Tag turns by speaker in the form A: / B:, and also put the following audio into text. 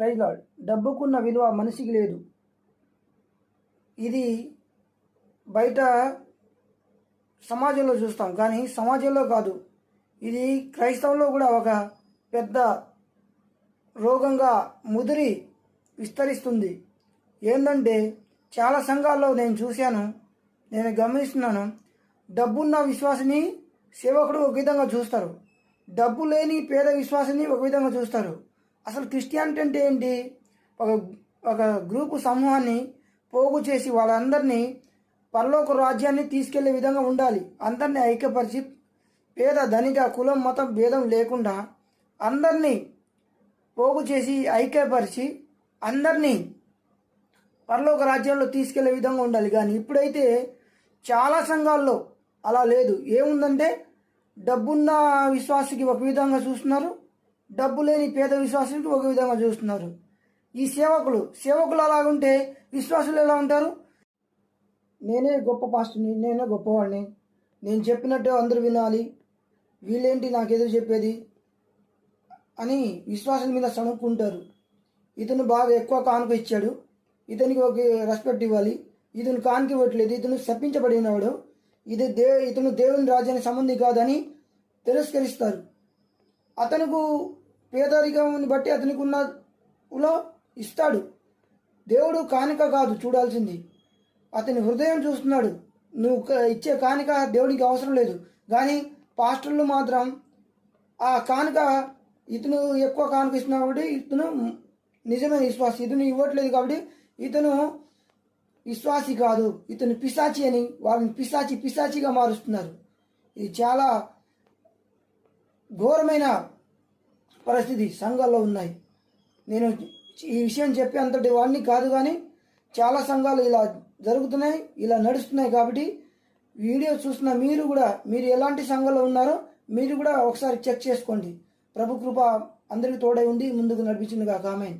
A: Praise lord డబ్బుకున్న విలువ మనిషికి లేదు. ఇది బయట సమాజంలో చూస్తాం. కానీ సమాజంలో కాదు. ఇది క్రైస్తవంలో కూడా ఒక పెద్ద రోగంగా ముదిరి విస్తరిస్తుంది. ఏంటంటే చాలా సంఘాల్లో నేను చూశాను. నేను గమనిస్తున్నాను. డబ్బున్న విశ్వాసిని సేవకుడు ఒక విధంగా చూస్తారు. డబ్బు లేని పేద విశ్వాసిని ఒక విధంగా చూస్తారు. అసలు క్రిస్టియానిటీ అంటే ఏంటి? ఒక ఒక గ్రూపు సమూహాన్ని పోగు చేసి వాళ్ళందరినీ పరలోక రాజ్యాన్ని తీసుకెళ్ళే విధంగా ఉండాలి. అందరినీ ఐక్యపరిచి పేద ధనిక కులం మతం భేదం లేకుండా అందరినీ పోగు చేసి ఐక్యపరిచి అందరినీ పరలోక రాజ్యంలో తీసుకెళ్ళే విధంగా ఉండాలి. కానీ ఇప్పుడైతే చాలా సంఘాల్లో అలా లేదు. ఏముందంటే డబ్బున్న విశ్వాసకి ఒక విధంగా చూస్తున్నారు. డబ్బు లేని పేద విశ్వాసులకు ఒక విధంగా చూస్తున్నారు. ఈ సేవకులు సేవకులు అలాగుంటే విశ్వాసులు ఎలా ఉంటారు? నేనే గొప్ప పాస్టర్ని నేనే గొప్పవాడిని. నేను చెప్పినట్టు అందరూ వినాలి. వీళ్ళేంటి నాకు ఎదురు చెప్పేది? అని విశ్వాసం మీద సణుక్కుంటారు. ఇతను బాగా ఎక్కువ కానుక ఇచ్చాడు. ఇతనికి ఒక రెస్పెక్ట్ ఇవ్వాలి. ఇతను కానుక ఇవ్వట్లేదు. ఇతను శప్పించబడినవాడు ఇది దే ఇతను దేవుని రాజ్యానికి సంబంధి కాదని తిరస్కరిస్తారు. అతనుకు పేదరికం బట్టి అతనికి ఉన్నలో ఇస్తాడు. దేవుడు కానుక కాదు చూడాల్సింది. అతని హృదయం చూస్తున్నాడు. నువ్వు ఇచ్చే కానుక దేవునికి అవసరం లేదు. కానీ పాస్టర్లు మాత్రం ఆ కానుక ఇతను ఎక్కువ కానుక ఇస్తున్నాడు కాబట్టి ఇతను నిజమైన విశ్వాసి. ఇతను ఇవ్వట్లేదు కాబట్టి ఇతను విశ్వాసి కాదు. ఇతను పిశాచి అని వారిని పిశాచి పిశాచిగా మారుస్తున్నారు. ఇది చాలా ఘోరమైన పరిస్థితి సంఘాల్లో ఉన్నాయి. నేను ఈ విషయం చెప్పే అంతటి వాడిని కాదు కానీ చాలా సంఘాలు ఇలా జరుగుతున్నాయి ఇలా నడుస్తున్నాయి కాబట్టి వీడియో చూస్తున్న మీరు కూడా మీరు ఎలాంటి సంఘంలో ఉన్నారో మీరు కూడా ఒకసారి చెక్ చేసుకోండి. ప్రభు కృప అందరికీ తోడై ఉండి ముందుకు నడిపించింది కాక ఆమె